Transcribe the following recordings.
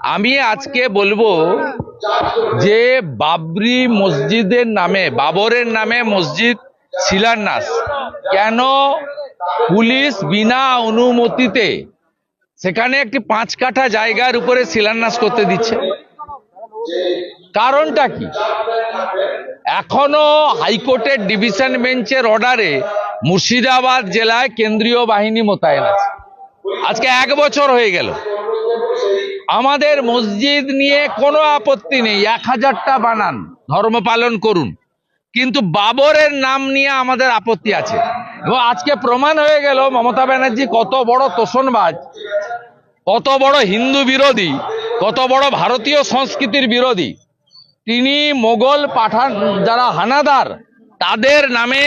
আমি আজকে বলব যে বাবরি মসজিদের নামে, বাবরের নামে মসজিদ শিলান্যাস। কেন? পুলিশ বিনা অনুমতিতে সেখানে একটি পাঁচ কাঠা জায়গার উপরে শিলান্যাস করতে দিচ্ছে। কারণটা কি? এখনও হাইকোর্টের ডিভিশন বেঞ্চের অর্ডারে মুর্শিদাবাদ জেলায় কেন্দ্রীয় বাহিনী মোতায়েন আছে। আজকে এক বছর হয়ে গেল। আমাদের মসজিদ নিয়ে কোনো আপত্তি নেই। এক হাজারটা বানান, ধর্ম পালন করুন। কিন্তু বাবরের নাম নিয়ে আমাদের আপত্তি আছে। এবং আজকে প্রমাণ হয়ে গেল, মমতা ব্যানার্জি কত বড় তোষণবাজ, কত বড় হিন্দু বিরোধী, কত বড় ভারতীয় সংস্কৃতির বিরোধী। তিনি মোগল পাঠান, যারা হানাদার, তাদের নামে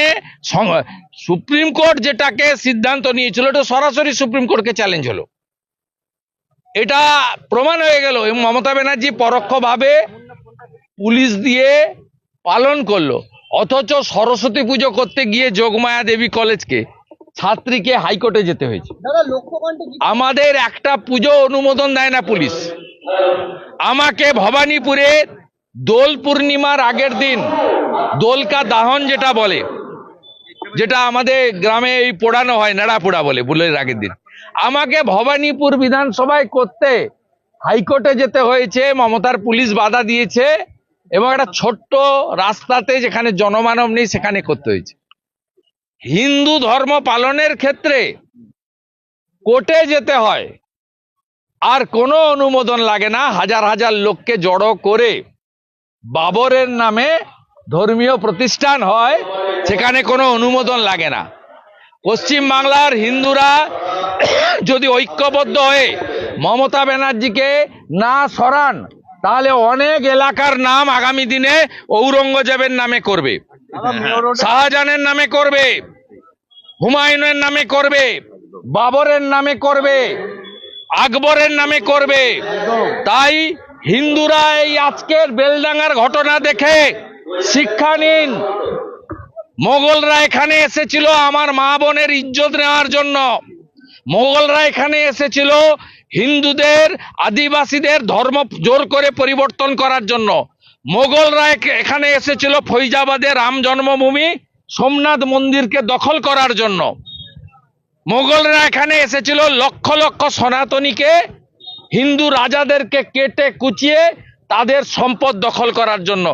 সুপ্রিম কোর্ট যেটাকে সিদ্ধান্ত নিয়েছিল, এটা সরাসরি সুপ্রিম কোর্টকে চ্যালেঞ্জ হলো। এটা প্রমাণ হয়ে গেল। এবং মমতা ব্যানার্জি পরোক্ষভাবে পুলিশ দিয়ে পালন করল। অথচ সরস্বতী পুজো করতে গিয়ে যোগমায়া দেবী কলেজকে ছাত্রীকে হাইকোর্টে যেতে হয়েছে। আমাদের একটা পুজো অনুমোদন দেয় না পুলিশ। আমাকে ভবানীপুরে দোল পূর্ণিমার আগের দিন দোলকা দাহন যেটা বলে যেটা আমাদের গ্রামে এই পোড়ানো হয় নেড়া পোড়া বলে বুলের আগের দিন। আমাকে ভবানীপুর বিধানসভায় করতে হাইকোর্টে যেতে হয়েছে, মমতার পুলিশ বাধা দিয়েছে এবং একটা ছোট্ট রাস্তাতে যেখানে জনমানব নেই সেখানে করতে হয়েছে। হিন্দু ধর্ম পালনের ক্ষেত্রে কোর্টে যেতে হয়, আর কোনো অনুমোদন লাগে না। হাজার হাজার লোককে জড়ো করে বাবরের নামে ধর্মীয় প্রতিষ্ঠান হয়, সেখানে কোনো অনুমোদন লাগে না। পশ্চিম বাংলার হিন্দুরা যদি ঐক্যবদ্ধ হয়ে মমতা ব্যানার্জিকে না সরান, তাহলে অনেক এলাকার নাম আগামী দিনে ঔরঙ্গজেবের নামে করবে। শাহজাহানের নামে করবে। হুমায়ুনের নামে করবে। বাবরের নামে করবে। আকবরের নামে করবে। তাই হিন্দুরা এই আজকের বেলডাঙ্গার ঘটনা দেখে শিক্ষা নিন। মোগলরা এখানে এসেছিল আমার মা বোনের ইজ্জত নেওয়ার জন্য। মোগলরা এখানে এসেছিল হিন্দুদের, আদিবাসীদের ধর্ম জোর করে পরিবর্তন করার জন্য। মোগলরা এখানে এসেছিল ফৈজাবাদে রাম জন্মভূমি, সোমনাথ মন্দিরকে দখল করার জন্য। মোগলরা এখানে এসেছিল লক্ষ লক্ষ সনাতনীকে, হিন্দু রাজাদেরকে কেটে কুচিয়ে তাদের সম্পদ দখল করার জন্য।